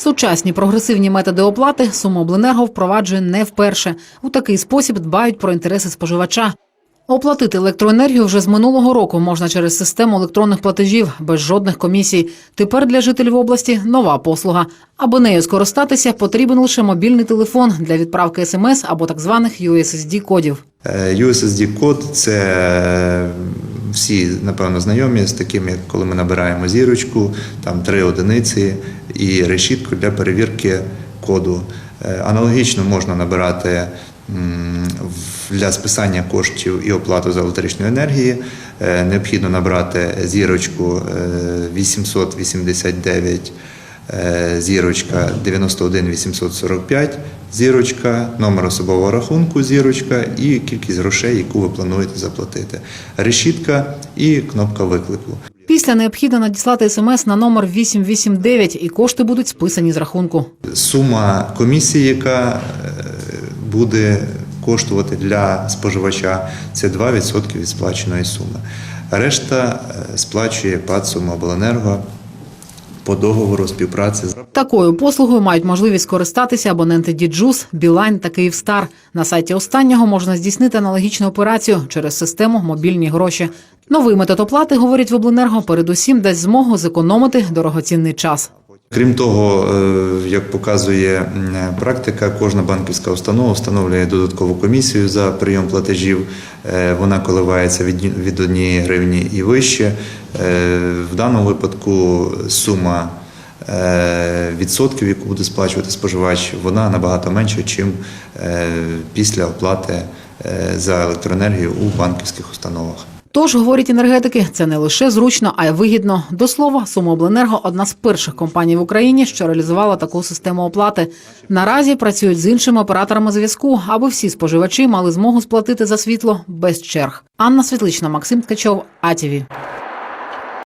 Сучасні прогресивні методи оплати Сумобленерго впроваджує не вперше. У такий спосіб дбають про інтереси споживача. Оплатити електроенергію вже з минулого року можна через систему електронних платежів без жодних комісій. Тепер для жителів області нова послуга. Аби нею скористатися, потрібен лише мобільний телефон для відправки смс або так званих USSD кодів. Е, USSD-код це е, всі, напевно, знайомі з таким, як коли ми набираємо зірочку, там три одиниці і решітку для перевірки коду. Е, Аналогічно можна набирати для списання коштів і оплату за електричну енергію. Е, Необхідно набрати зірочку е, 889 Е, зірочка 91 845, зірочка, номер особового рахунку, зірочка і кількість грошей, яку ви плануєте заплатити. Решітка і кнопка виклику. Після необхідно надіслати смс на номер 889 і кошти будуть списані з рахунку. Сума комісії, яка е, буде коштувати для споживача, це 2% від сплаченої суми. Решта е, сплачує ПАД «Сумобленерго» по договору співпраці Такою послугою мають можливість скористатися абоненти Діджус, Білайн та Київстар. На сайті останнього можна здійснити аналогічну операцію через систему мобільні гроші. Новий метод оплати, говорять в обленерго, передусім дасть змогу зекономити дорогоцінний час. Крім того, е, як показує практика, кожна банківська установа встановлює додаткову комісію за прийом платежів. Е, Вона коливається від 1 гривні і вище. Е, В даному випадку сума відсотків, яку буде сплачувати споживач, вона набагато менша, ніж після оплати за електроенергію у банківських установах. Тож, говорять енергетики, це не лише зручно, а й вигідно. До слова, Сумобленерго – одна з перших компаній в Україні, що реалізувала таку систему оплати. Наразі працюють з іншими операторами зв'язку, аби всі споживачі мали змогу сплатити за світло без черг. Анна Світлична, Максим Ткачов, АТВ.